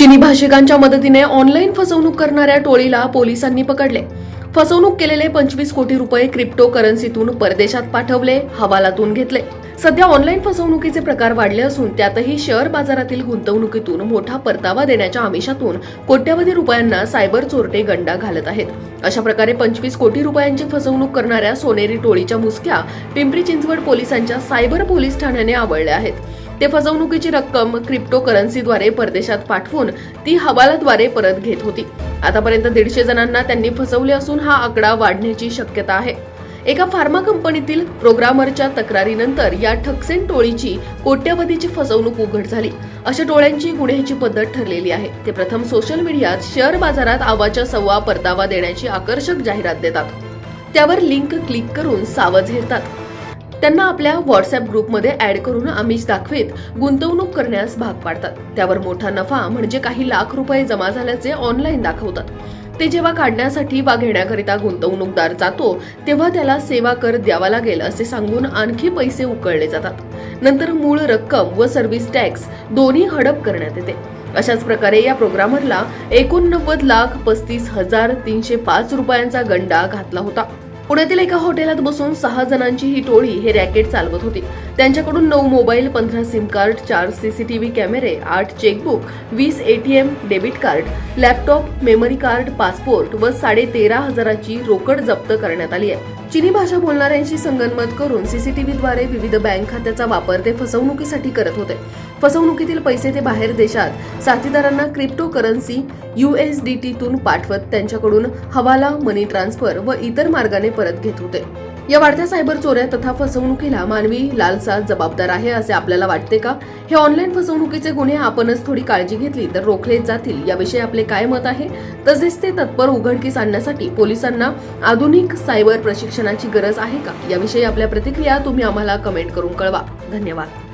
चिनी भाषिकांच्या मदतीने ऑनलाईन फसवणूक करणाऱ्या टोळीला पोलिसांनी पकडले. फसवणूक केलेले पंचवीस कोटी रुपये क्रिप्टो करन्सीतून परदेशात पाठवले हवालातून घेतले. सध्या ऑनलाईन फसवणुकीचे प्रकार वाढले असून त्यातही शेअर बाजारातील गुंतवणुकीतून मोठा परतावा देण्याच्या आमिषातून कोट्यवधी रुपयांना सायबर चोरटे गंडा घालत आहेत. अशा प्रकारे पंचवीस कोटी रुपयांची फसवणूक करणाऱ्या सोनेरी टोळीच्या मुसक्या पिंपरी चिंचवड पोलिसांच्या सायबर पोलीस ठाण्याने आवळल्या आहेत. ते फसवणुकीची रक्कम क्रिप्टो करन्सीद्वारे परदेशात पाठवून ती हवालाद्वारे परत घेत होती. आतापर्यंत दीडशे जणांना त्यांनी फसवले असून हा आकडा वाढण्याची शक्यता आहे. एका फार्मा कंपनीतील प्रोग्रामरच्या तक्रारीनंतर या ठकसेन टोळीची कोट्यवधीची फसवणूक उघड झाली. अशा टोळ्यांची गुन्ह्याची पद्धत ठरलेली आहे. ते प्रथम सोशल मीडियात शेअर बाजारात आवाच्या सव्वा परतावा देण्याची आकर्षक जाहिरात देतात. त्यावर लिंक क्लिक करून सावध हेरतात. त्यांना आपल्या व्हॉट्सअप ग्रुपमध्ये ऍड करून आमिष दाखवीत गुंतवणूक करण्यास भाग पाडतात. त्यावर मोठा नफा म्हणजे काही लाख रुपये जमा झाल्याचे ऑनलाईन दाखवतात. ते जेव्हा काढण्यासाठी वा घेण्याकरिता गुंतवणूकदार जातो तेव्हा त्याला सेवा कर द्यावा लागेल असे सांगून आणखी पैसे उकळले जातात. नंतर मूळ रक्कम व सर्व्हिस टॅक्स दोन्ही हडप करण्यात येते. अशाच प्रकारे या प्रोग्रामरला एकोणनव्वद लाख पस्तीस हजार तीनशे पाच रुपयांचा गंडा घातला होता. पुण्यातील एका हॉटेलात बसून सहा जणांची ही टोळी हे रॅकेट चालवत होती. त्यांच्याकडून नऊ मोबाईल पंधरा सिम कार्ड चार सीसीटीव्ही कॅमेरे आठ चेकबुक वीस ATM debit card laptop memory card passport व साडे तेरा हजाराची रोकड जप्त करण्यात आली आहे. चिनी भाषा बोलणाऱ्यांशी संगनमत करून सीसीटीव्हीद्वारे विविध बँक खात्याचा वापर ते फसवणुकीसाठी करत होते. फसवणुकीतील पैसे ते बाहेर देशात. साथीदारांना क्रिप्टो करन्सी युएसडीटीतून पाठवत त्यांच्याकडून हवाला मनी ट्रान्सफर व इतर मार्गाने परत घेत होते. या वाढत्या सायबर चोऱ्या तथा फसवणुकीला मानवी लालसा जबाबदार आहे असे आपल्याला वाटते का? हे ऑनलाईन फसवणुकीचे गुन्हे आपणच थोडी काळजी घेतली तर रोखले जातील याविषयी आपले काय मत आहे? तसेच ते तत्पर उघडकीस आणण्यासाठी पोलिसांना आधुनिक सायबर प्रशिक्षणाची गरज आहे का? याविषयी आपल्या प्रतिक्रिया तुम्ही आम्हाला कमेंट करून कळवा. धन्यवाद.